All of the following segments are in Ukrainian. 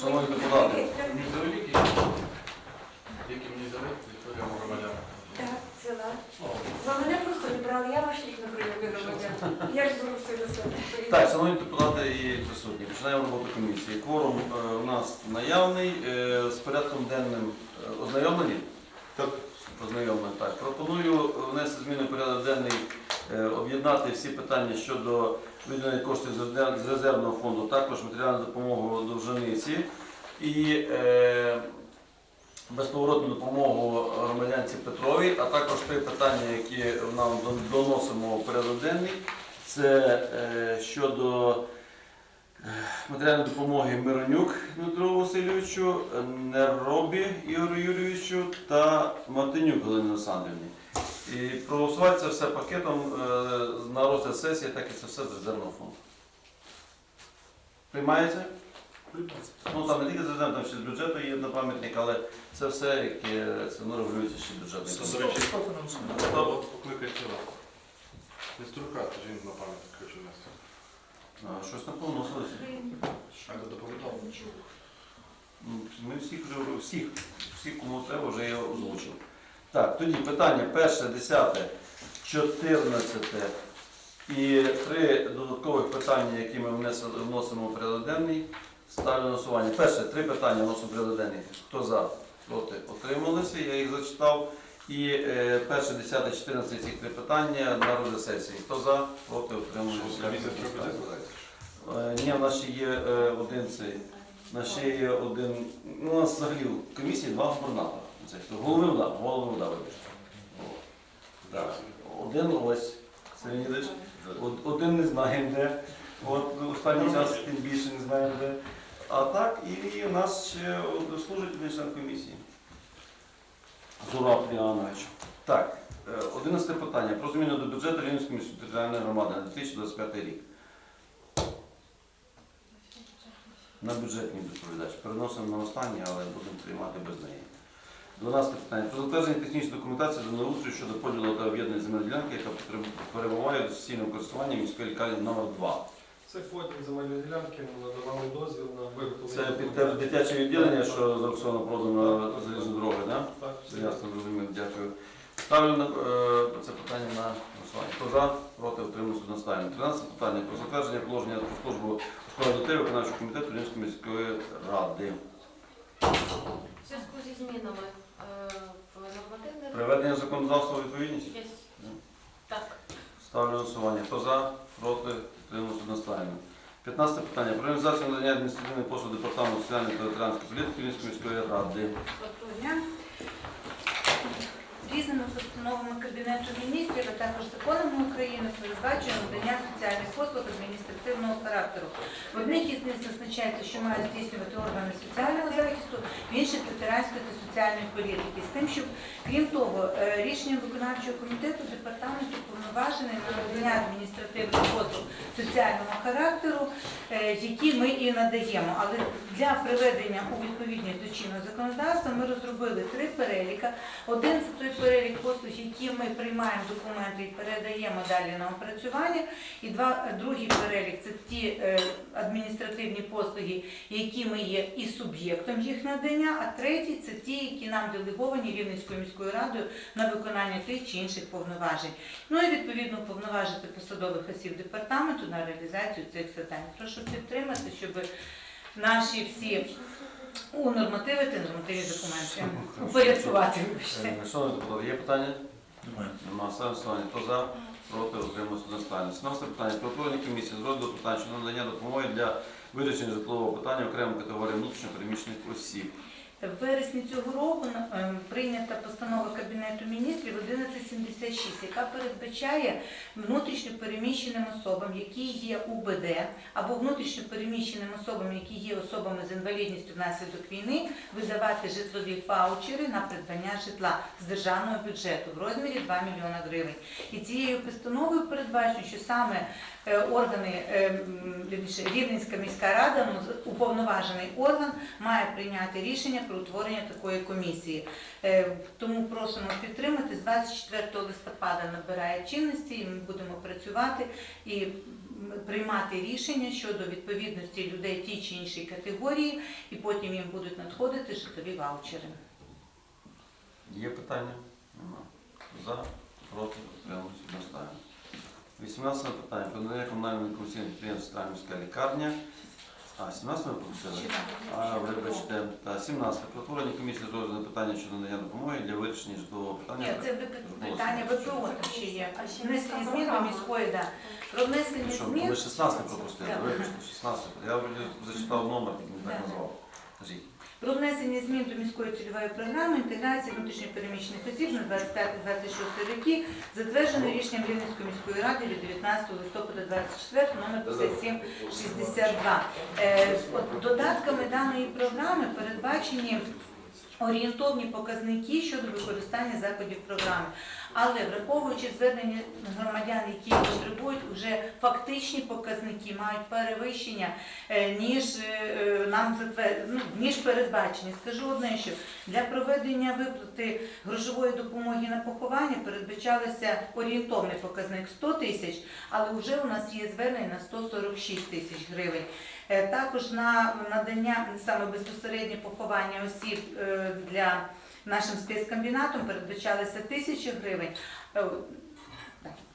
Шановні депутати, Невеликий, який мені дали Вікторія громадян. Так, ціла. Ви мене просто не брали, я ваш їх на прийомі громадян. Я ж беру все на себе. так, шановні депутати і присутні, починаємо роботу комісії. Кворум е, у нас наявний. Е, з порядком денним е, ознайомлені? Так. Так. Пропоную внести зміни в порядок денний, е, об'єднати всі питання щодо виділення коштів з резервного фонду, також матеріальну допомогу довжениці і е, безповоротну допомогу громадянці Петровій, а також три питання, які нам доносимо в порядок денний. Це е, щодо матеріальної допомоги Миронюк Дмитру Васильовичу, Неробі Ігорю Юрійовичу та Мартинюк Галині Олександрівні. І проголосувати це все пакетом е, на розгляд сесії, так і це все з резервного фонду. Приймається? Ну там не тільки з резервного, там ще з бюджету є на пам'ятник, але це все, яке це воно регулюється ще бюджетним. До речі, от покликати тіла. Неструка, жінку на пам'ятник хочу нести. А, Щось не поносилося. А я доповідав. Ну, Ми всіх вже всіх, всіх, кому треба, вже я озвучив. Так, тоді питання перше, десяте, чотирнадцяте і три додаткових питання, які ми внес- вносимо в порядок денний. Ставлю на голосування. Перше, три питання вносимо в порядок денний. Хто за? Проти? Отрималися, я їх зачитав. І е, перше, десяте, чотирнадцяте ці три питання на розгляд сесії. Хто за? Проти? Складається? Е, Ні, в нас ще є е, один цей. У нас ще є один. Ну, у нас взагалі в комісії два губернатора. Це хто? Голови ВДА, голови. Один ось, Сергій Леонідович. Од- Один не знаємо де. От останній час тим більше не знаємо де. А так, і у нас ще от служить член комісії. Зураб Ліанович. Так, е, одинадцяте питання. Про зміну до бюджету Рівненської міської територіальної громади на 2025 рік. На бюджетній доповідач. Переносимо на останнє, але будемо приймати без неї. 12 питання. Про затвердження технічної документації до наустрою щодо поділу та об'єднання земельної ділянки, яка перебуває в суцільному користуванні міської лікарні номер 2 Це поділ земельної ділянки, ми надавали дозвіл на виготовлення. Це під те дитяче відділення, що зафіксовано продано на залізну дорогу, так? Так, Все ясно, зрозуміло, дякую. Ставлю на, е, це питання на голосування. Хто за, проти, утримуюся одностайно. 13 питання про затвердження положення про службу у дітей виконавчого комітету Рівненської міської ради. В зв'язку зі змінами е, в нормативних Приведення законодавства у відповідність. Є. Так, Ставлю голосування. Хто за, проти, утримуюся одностайно. 15 питання. Про організацію надання адміністративних послуг департаменту соціальної та ветеранської політики Рівненської міської ради. Різними постановами Кабінету міністрів, а також законами України передбачено надання соціальних послуг адміністративного характеру. В одних із них зазначається, що мають здійснювати органи соціального захисту, в інших ветеранської та соціальної політики. З тим, щоб, крім того, е, рішенням виконавчого комітету департамент уповноважений на надання адміністративних послуг соціального характеру, е, які ми і надаємо. Але для приведення у відповідність до чинного законодавства ми розробили три переліка. Один той перелік послуг, які ми приймаємо документи і передаємо далі на опрацювання. І два, другий перелік це ті е, адміністративні послуги, які ми є і суб'єктом їх надання, а третій це ті, які нам делеговані Рівненською міською радою на виконання тих чи інших повноважень. Ну і відповідно повноважити посадових осіб департаменту на реалізацію цих завдань. Прошу підтримати, щоб наші всі у нормативи та нормативні документи упорядкувати. Е, Шановні депутати, є питання? Нема. Ставимо голосування. Хто за, проти, утримуюся одностайно. 17 питання. Про утворення комісії з розгляду питань щодо надання допомоги для вирішення житлового питання окремим категоріям внутрішньо переміщених осіб. В вересні цього року ем, прийнята постанова Кабінету міністрів 1176, яка передбачає внутрішньо переміщеним особам, які є УБД, або внутрішньо переміщеним особам, які є особами з інвалідністю внаслідок війни, видавати житлові ваучери на придбання житла з державного бюджету в розмірі 2 мільйона гривень. І цією постановою передбачено, що саме органи, е, вірніше, Рівненська міська рада, ну, уповноважений орган, має прийняти рішення про утворення такої комісії. Е, Тому просимо підтримати. З 24 листопада набирає чинності, і ми будемо працювати і приймати рішення щодо відповідності людей тій чи іншій категорії, і потім їм будуть надходити житлові ваучери. Є питання? Нема. За, проти, утрималися, одностайно. 18 питання. Про надання комунального підприємства «Центральна лікарня. А, 17 ми пропустили? А, вибачте. Та 17. Про утворення комісії з розгляду питання щодо надання допомоги для вирішення житлового питання. Ні, це ви- питання ВПО там ще є. А ще Внесення міська змін до програма. міської, да. Про внесення Що, змін. ми 16 пропустили, Так. вибачте, 16. Я вроді зачитав номер, не так Так. назвав. Кажіть. Про внесення змін до міської цільової програми інтеграції внутрішньопереміщених осіб на 25-26 роки, затвердженої рішенням Рівненської міської ради від 19 листопада 24 номер 5762. Е, Додатками даної програми передбачені орієнтовні показники щодо використання заходів програми. Але враховуючи звернення громадян, які потребують, вже фактичні показники мають перевищення е, ніж е, нам затвер... ну, ніж передбачені. Скажу одне, що для проведення виплати грошової допомоги на поховання передбачалося орієнтовний показник 100 тисяч, але вже у нас є звернення на 146 тисяч гривень. Е, Також на надання саме безпосереднє поховання осіб е, для нашим спецкомбінатом передбачалися тисячі гривень.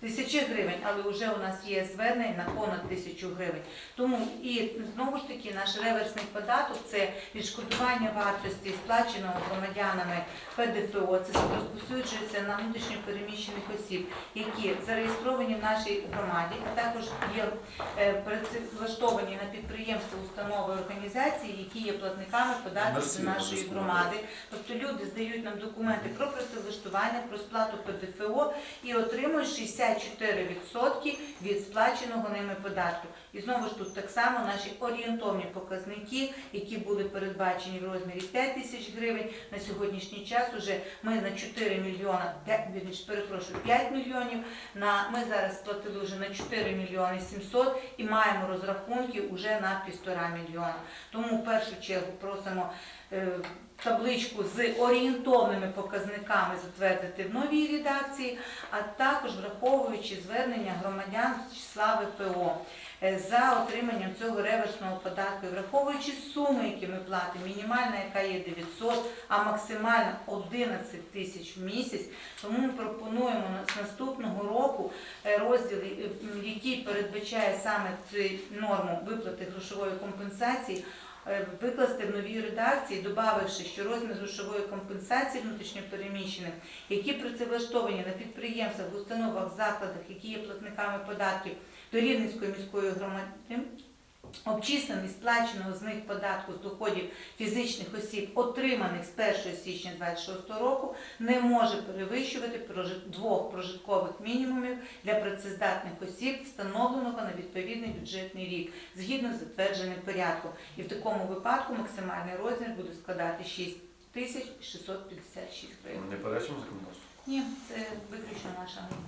Тисячі гривень, але вже у нас є звернень на понад тисячу гривень. Тому і знову ж таки наш реверсний податок це відшкодування вартості сплаченого громадянами ПДФО. Це розповсюджується на внутрішньо переміщених осіб, які зареєстровані в нашій громаді, а також є е, працевлаштовані на підприємства, установи, організації, які є платниками податків нашої громади. Тобто люди здають нам документи про працевлаштування, про сплату ПДФО і отримують 64% від сплаченого ними податку. І знову ж тут так само наші орієнтовні показники, які були передбачені в розмірі 5 тисяч гривень. На сьогоднішній час уже ми на 4 мільйона, 5, вірніше, перепрошую, 5 мільйонів. На ми зараз сплатили вже на 4 мільйони 700 і маємо розрахунки вже на півтора мільйона. Тому в першу чергу просимо табличку з орієнтовними показниками затвердити в новій редакції, а також враховуючи звернення громадян з числа ВПО е, за отриманням цього реверсного податку, враховуючи суми, які ми платимо, мінімальна, яка є 900, а максимальна 11 тисяч в місяць. Тому ми пропонуємо з наступного року е, розділ, е, який передбачає саме цю норму виплати грошової компенсації, е, викласти в новій редакції, додавши, що розмір грошової компенсації внутрішньопереміщених, які працевлаштовані на підприємствах, в установах, закладах, які є платниками податків до Рівненської міської громади, обчислений сплаченого з них податку з доходів фізичних осіб, отриманих з 1 січня 2026 року, не може перевищувати двох прожиткових мінімумів для працездатних осіб, встановленого на відповідний бюджетний рік, згідно з затвердженим порядком. І в такому випадку максимальний розмір буде складати 6 тисяч 656 гривень. Не перечимо законодавство. Ні, це виключно наша норма.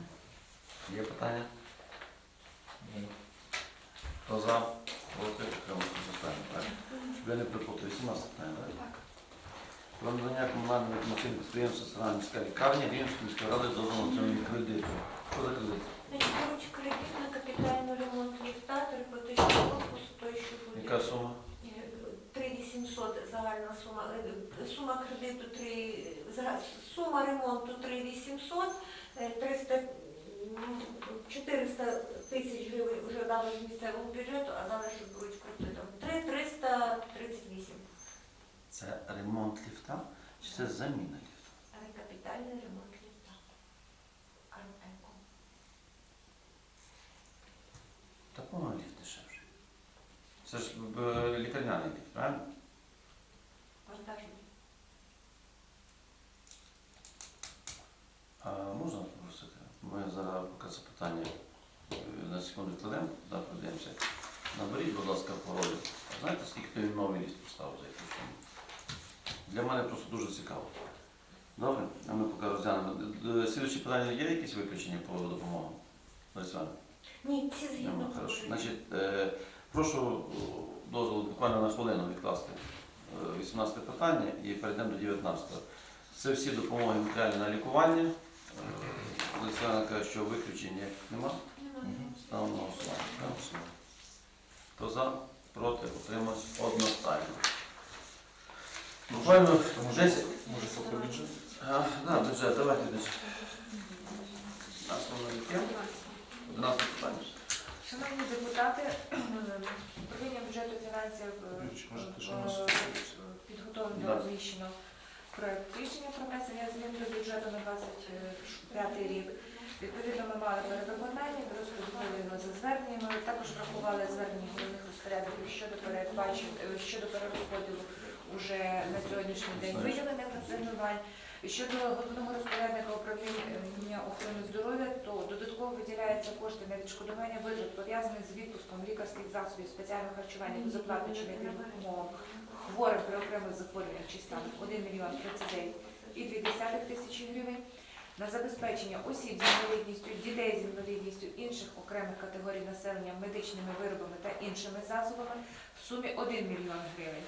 Є питання? Хто за? Проти, утрималися, одностайно. Так. Щоб я не перепутав, 18 питання, так? Так. Про надання комунального комерційного підприємства «Центральна міська лікарня» Рівненської міської ради дозволу отримання кредиту. Що за кредит? Значить, поруч кредит на капітальний ремонт ліфта, терапевтичного корпусу, той, що буде. Яка сума? 3800 загальна сума. Е, Сума кредиту 3, зага- сума ремонту 3800, е, 300, м, 400 тисяч гривень вже дали з місцевого бюджету, а залишок будуть кредитом. 3 338. Це ремонт ліфта чи це заміна ліфта? Але капітальний ремонт ліфта. Армеко. Та по-моєму ліфт дешевший. Це ж е, лікарняний ліфт, правильно? Вантажний. А можна? Ми зараз поки це питання е, на секунду відкладемо, да, подивимося. Наберіть, будь ласка, паролі. Знаєте, скільки той новий ліфт поставив за якусь суму? Для мене просто дуже цікаво. Добре, а ми поки розглянемо. Д- д- Слідуючі питання є якісь виключення по допомогу? Лариса Ні, всі згідно Нема, хорошо. Значить, е, прошу дозволу буквально на хвилину відкласти е, 18 питання і перейдемо до 19. Це всі допомоги матеріальні на лікування. Е, Олександр каже, що виключень ніяких нема. Ставимо на голосування. Хто за, проти, утримався одностайно. Буквально 10. Може, це про бюджет? А, да, бюджет, давайте бюджет. А, слово яке? 11 питання. Шановні депутати, управління бюджету фінансів е, Юрій, може, ти е, нас- підготовлено Да. розміщено проект рішення про внесення змін до бюджету на 25 рік. Відповідно, ми мали перевиконання, розподілили за зверненнями, також врахували звернення головних розпорядників щодо передбачень е, щодо перерозподілу уже на сьогоднішній день виділених асигнувань. Щодо головного розпорядника управління охорони здоров'я, то додатково виділяються кошти на відшкодування витрат, пов'язаних з відпуском лікарських засобів спеціального харчування безоплатно чи на умовах хворим при окремих захворюваннях чи станах 1 мільйон 39 і 2 тисячі гривень. На забезпечення осіб з інвалідністю, дітей з інвалідністю, інших окремих категорій населення медичними виробами та іншими засобами в сумі 1 мільйон гривень.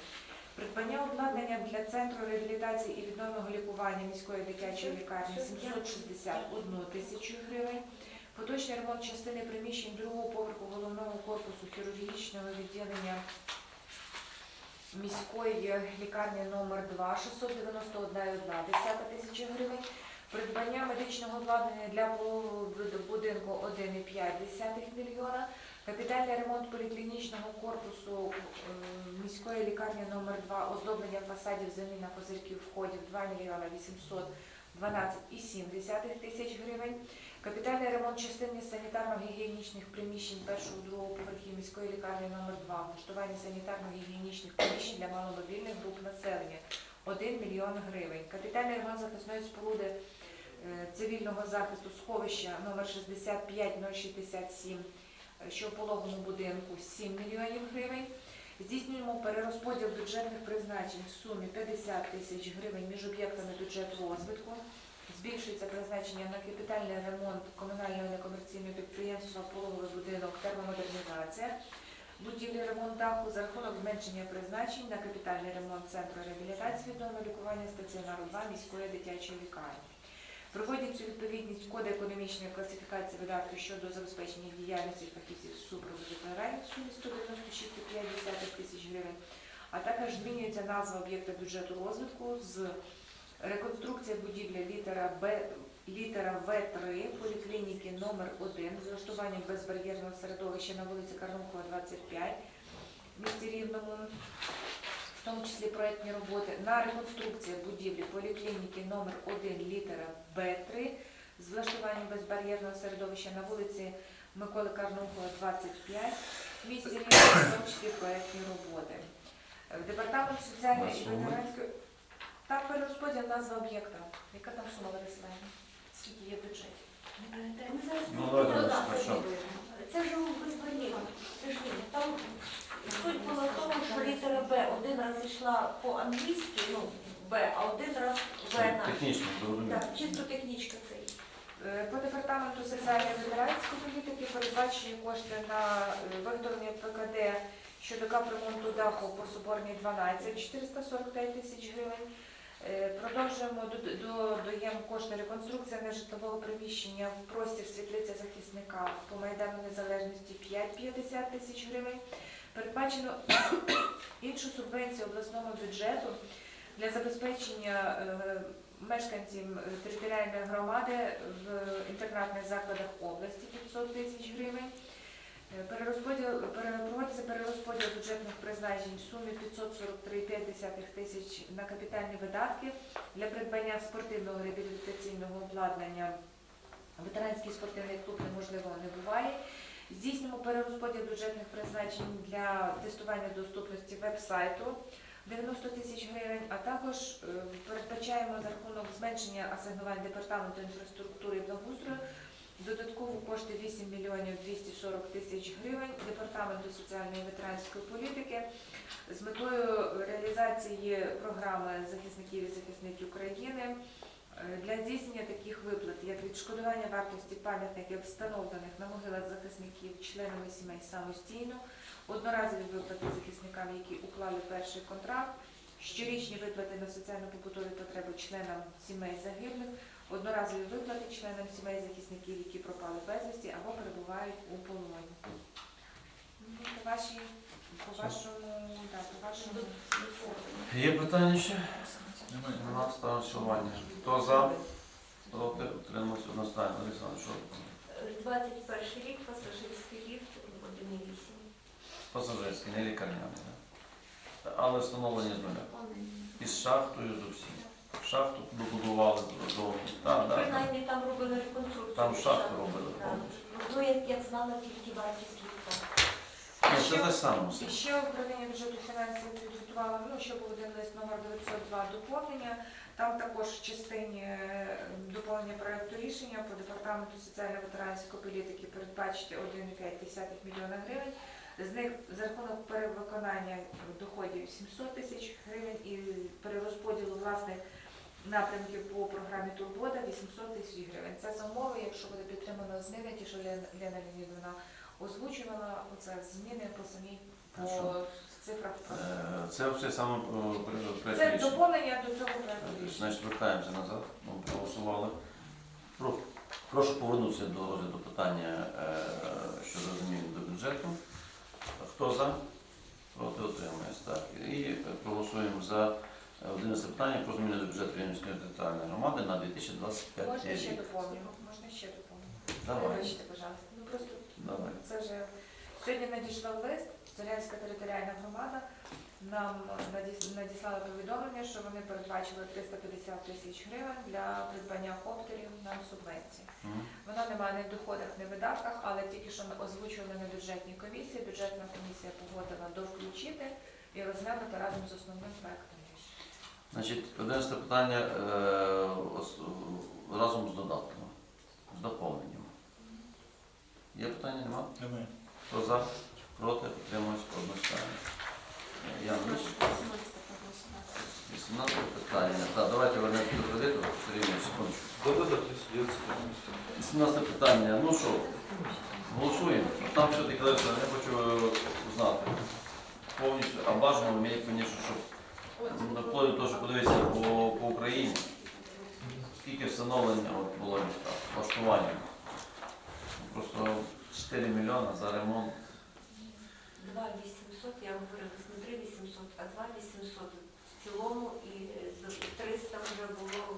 Придбання обладнання для центру реабілітації і відновного лікування міської дитячої лікарні 761 тисячу гривень. Поточний ремонт частини приміщень другого поверху головного корпусу хірургічного відділення міської лікарні номер 2 691,1 тисячі гривень. Придбання медичного обладнання для будинку 1,5 мільйона. Капітальний ремонт поліклінічного корпусу е, міської лікарні номер 2 оздоблення фасадів заміна козирків входів 2 мільйона 812,7 тисяч гривень. Капітальний ремонт частини санітарно-гігієнічних приміщень першого другого поверхів міської лікарні номер 2 влаштування санітарно-гігієнічних приміщень для маломобільних груп населення 1 мільйон гривень. Капітальний ремонт захисної споруди е, цивільного захисту сховища номер 65067 е, що в пологому будинку 7 мільйонів гривень. Здійснюємо перерозподіл бюджетних призначень в сумі 50 тисяч гривень між об'єктами бюджету розвитку. Збільшується призначення на капітальний ремонт комунального некомерційного підприємства Пологовий будинок термомодернізація. Будівлі ремонт даху за рахунок зменшення призначень на капітальний ремонт центру реабілітації відомого лікування стаціонару 2 міської дитячої лікарні. Проводять відповідність коди економічної класифікації видатків щодо забезпечення діяльності фахівців супроводу ветеранів в сумі 196,5 тисяч гривень, а також змінюється назва об'єкта бюджету розвитку з реконструкція будівлі літера Б літера В3 поліклініки номер 1 з влаштуванням безбар'єрного середовища на вулиці Карнухова, 25 в місті Рівному, в тому числі проєктні роботи на реконструкція будівлі поліклініки номер 1 літера Б3 з влаштуванням безбар'єрного середовища на вулиці Миколи Карнухова, 25 в місті Рівному, в тому числі проєктні роботи. Департамент соціальної і ветеранської та перерозподіл назва об'єкта. Яка там сума Ларисівна? Скільки є в бюджеті? Ми зараз Ну, давайте, хорошо. Це ж безбар'єрно. Це ж ні. Там суть була в тому, що літера Б один раз йшла по-англійськи, ну, Б, а один раз В на. Технічно, зрозуміло. Так, чисто технічка це. Е, По департаменту соціальної ветеранської політики передбачені кошти на е, виготовлення ПКД щодо капремонту даху по Соборній 12 445 тисяч гривень. Е, Продовжуємо до- до- додаємо кошти реконструкція нежитлового приміщення в простір світлиця захисника по Майдану Незалежності 5,50 тисяч гривень. Передбачено іншу субвенцію обласному бюджету для забезпечення е, мешканців е, територіальної громади в інтернатних закладах області 500 тисяч гривень. Е, проводиться перерозподіл бюджетних призначень в сумі 543,5 тисяч на капітальні видатки для придбання спортивного реабілітаційного обладнання. Ветеранський спортивний клуб неможливо не буває. Здійснюємо перерозподіл бюджетних призначень для тестування доступності веб-сайту 90 тисяч гривень, а також е, передбачаємо за рахунок зменшення асигнувань департаменту інфраструктури і благоустрою додатково кошти 8 мільйонів 240 тисяч гривень департаменту соціальної ветеранської політики з метою реалізації програми захисників і захисниць України для здійснення таких виплат, як відшкодування вартості пам'ятників, встановлених на могилах захисників членами сімей самостійно, одноразові виплати захисникам, які уклали перший контракт, щорічні виплати на соціально-побутові потреби членам сімей загиблих, одноразові виплати членам сімей захисників, які пропали безвісті або перебувають у полоні. Ну, По вашій, по вашому, да, по вашому. Є питання ще? Нема ставимо голосування. Хто за? Проти? Утримався одностайно. Олександр, що? Е, 21 рік пасажирський ліфт 1,8. Пасажирський, не лікарняний. да? Але встановлення з нуля. Із шахтою з усім. Шахту добудували додому. Так, так. Принаймні там робили реконструкцію. Там шахту робили Так. повністю. Ну, як, як знала тільки вартість ліфта. Ні, це те саме все. І ще управління бюджету фінансів підготувало, ну, ще був один лист номер 902 доповнення. Там також в частині е, доповнення проекту рішення по департаменту соціально-ветеранської політики передбачити 1,5 мільйона гривень. З них за рахунок перевиконання доходів 700 тисяч гривень і перерозподілу власних напрямків по програмі Турбота 800 тисяч гривень. Це за умови, якщо буде підтримано зміни, ті, що Лена Лена Леонідовна озвучувала, оце зміни по самій по Хорошо. цифрах. Е, Це все саме е, при- проект Це рішення. доповнення до цього проекту рішення. Значить, вертаємося назад. Ми проголосували. Про- Прошу повернутися до розгляду питання е, щодо змін до бюджету. Хто за? Проти отримується. Так. І е, проголосуємо за е, 11 питання про зміни до бюджету Рівненської територіальної громади на 2025 Можна ще рік. доповню? Можна ще доповню? Давай. Вибачте, пожалуйста. Давай. це вже сьогодні надійшов лист. Зорянська територіальна громада нам надіслала повідомлення, що вони передбачили 350 тисяч гривень для придбання коптерів на субвенції. Вона немає ні в доходах, ні в видатках, але тільки що ми озвучували на бюджетній комісії. Бюджетна комісія погодила довключити і розглянути разом з основним проектом. Значить, 11 питання е, ос- разом з додатками, з доповненням. Є питання? Нема? Немає. Хто за? Проти? Підтримуюсь одностайно. Е, Янович, 18 питання. Так, давайте вернемося до кредиту. Сергій Іванович, секундочку. Да-да-да, 39 18 питання. Ну що, голосуємо. Там все декларується, я хочу е, знати повністю, а бажано мені, звісно, щоб ну, вплоть до того, що подивитися по, по Україні, скільки встановлення от, було міста, влаштування. Просто 4 мільйони за ремонт. 2,800, я говорила, не 3,800, а 2,800 в цілому і е, 300 вже було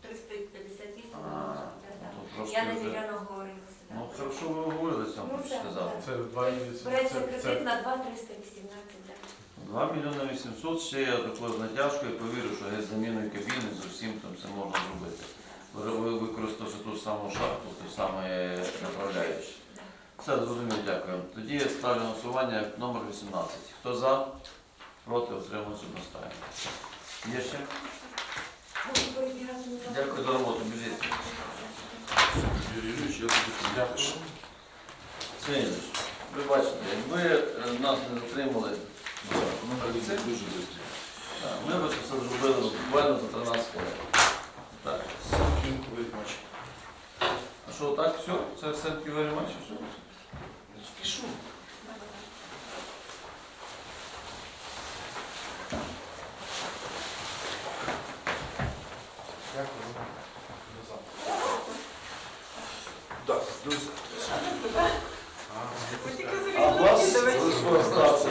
358. А, да, да. то трошки Я не вже. віряно говорила. Ну, хорошо ви говорили цьому, Ну, так, так. Це два місяці. Береться Це- кредит це- на 2,318, так. 2 мільйони 800, ще я такою натяжкою повірю, що геть з заміною кабіни з усім там це можна зробити. Ви- ви- Використавши ту саму шахту, ту саме направляючи. Все, зрозумів, дякую. Тоді я ставлю на голосування номер 18. Хто за? Проти, утримуюся одностайно. Є ще? Дякую за роботу, біжіть. Юрій Юрійович, я тобі дякую. Сергій, ви бачите, якби е, нас не затримали, Ну, ми б це все зробили буквально за 13 хвилин. Так. Матч. А що, так, все? Це thank you very much, все? Пішов. Дякую. До завтра. Так, друзі. А у вас